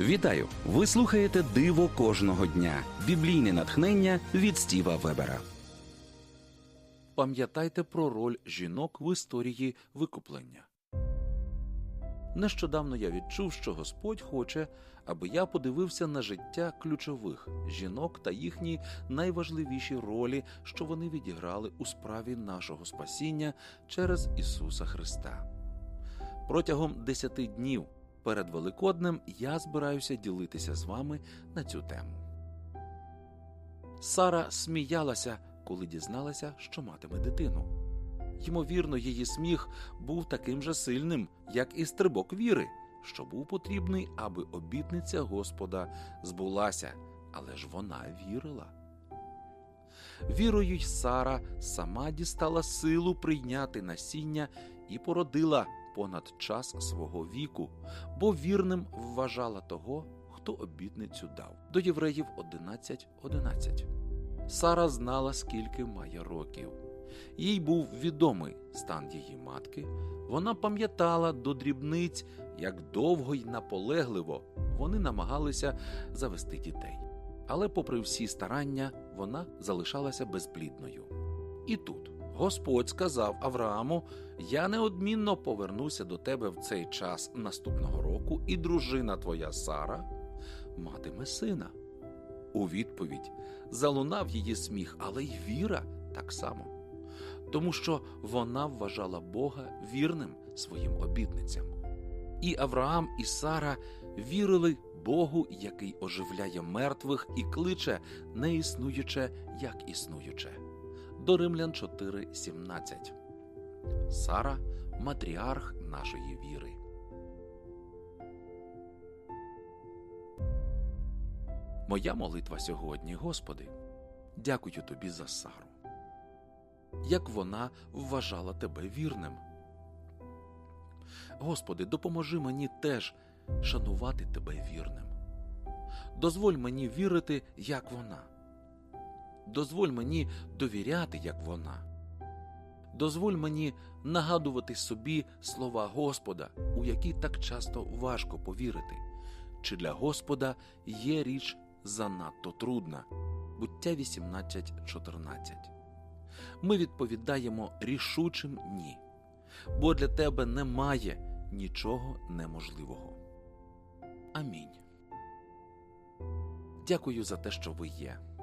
Вітаю! Ви слухаєте Диво кожного дня. Біблійне натхнення від Стіва Вебера. Пам'ятайте про роль жінок в історії викуплення. Нещодавно я відчув, що Господь хоче, аби я подивився на життя ключових жінок та їхні найважливіші ролі, що вони відіграли у справі нашого спасіння через Ісуса Христа. Протягом десяти днів перед Великоднем я збираюся ділитися з вами на цю тему. Сара сміялася, коли дізналася, що матиме дитину. Ймовірно, її сміх був таким же сильним, як і стрибок віри, що був потрібний, аби обітниця Господа збулася, але ж вона вірила. Вірою й Сара сама дістала силу прийняти насіння і породила понад час свого віку, бо вірним вважала того, хто обітницю дав. До євреїв 11.11. 11. Сара знала, скільки має років. Їй був відомий стан її матки. Вона пам'ятала до дрібниць, як довго й наполегливо вони намагалися завести дітей. Але, попри всі старання, вона залишалася безплідною. І тут Господь сказав Аврааму: Я неодмінно повернуся до тебе в цей час наступного року, і дружина твоя Сара матиме сина. У відповідь залунав її сміх, але й віра так само, тому що вона вважала Бога вірним своїм обітницям. І Авраам і Сара вірили Богу, який оживляє мертвих і кличе неіснуюче, як існуюче. До Римлян 4.17 Сара матріарх нашої віри. Моя молитва сьогодні, Господи, дякую тобі за Сару. Як вона вважала тебе вірним. Господи, допоможи мені теж шанувати тебе вірним. Дозволь мені вірити, як вона. Дозволь мені довіряти, як вона. Дозволь мені нагадувати собі слова Господа, у які так часто важко повірити, чи для Господа є річ занадто трудна. Буття 18.14. Ми відповідаємо рішучим ні, бо для тебе немає нічого неможливого. Амінь. Дякую за те, що ви є.